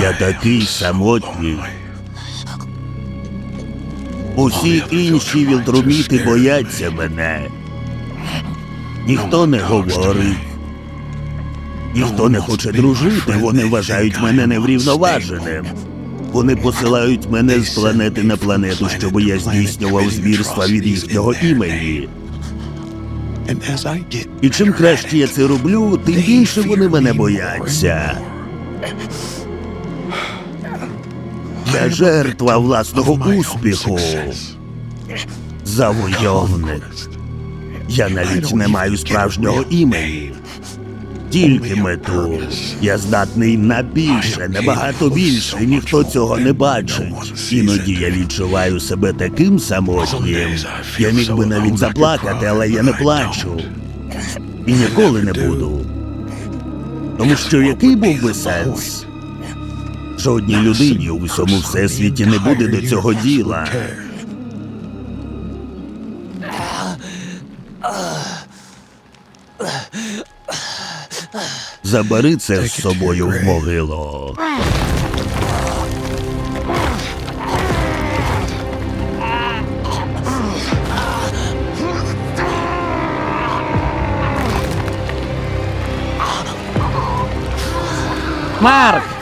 Я такий самотній. Усі інші вілтруміти бояться мене. Ніхто не говорить. Ніхто не хоче дружити, вони вважають мене неврівноваженим. Вони посилають мене з планети на планету, щоб я здійснював звірства від їхнього імені. І чим краще я це роблю, тим більше вони мене бояться. Я жертва власного успіху. Завойовник. Я навіть не маю справжнього імені. Тільки мету. Я здатний на більше, набагато більше. Ніхто цього не бачить. Іноді я відчуваю себе таким самотнім. Я міг би навіть заплакати, але я не плачу. І ніколи не буду. Тому що який був би сенс? Жодній людині у всьому всесвіті не буде до цього діла. Забери це з собою в могилу. Марк!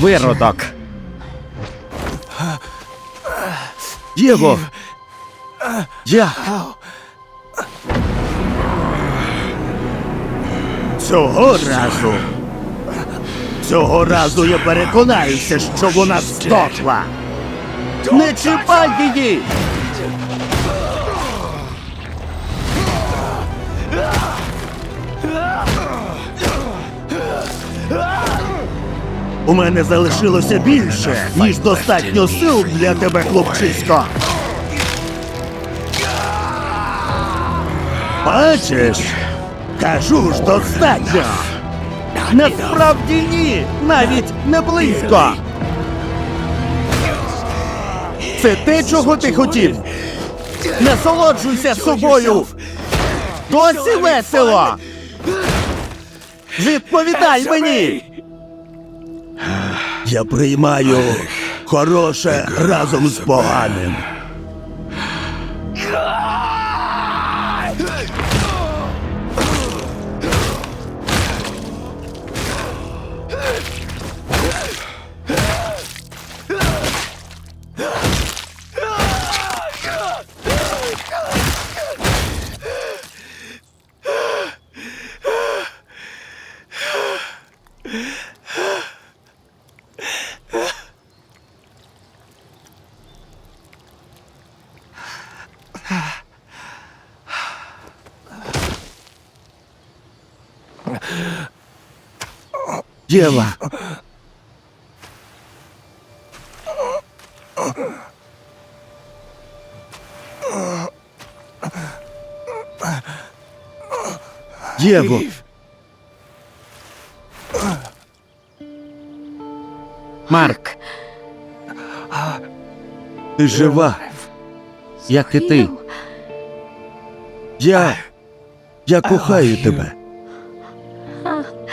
Виродок. Єво. Я! Цього разу. Цього разу я переконаюся, що вона здохла. Не чіпай її! У мене залишилося більше, ніж достатньо сил для тебе, хлопчисько. Бачиш? Кажу ж достатньо. Насправді ні, навіть не близько. Це те, чого ти хотів. Насолоджуйся собою. Досі весело. Відповідай мені. Я приймаю хороше разом з поганим. Єва. Єво. Марк, Ти жива. як і ти. Я. Я кохаю тебе.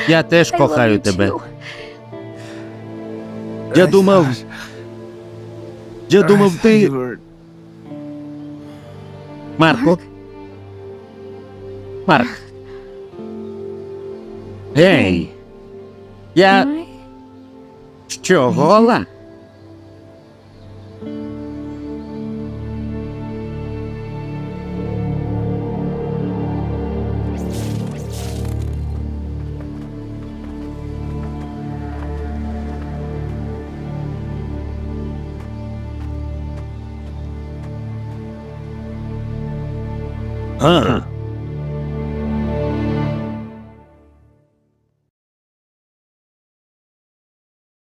Я теж кохаю тебе. Я думав. Я думав, ти. Марко. Марк. Гей. Я. Що, гола? 嗯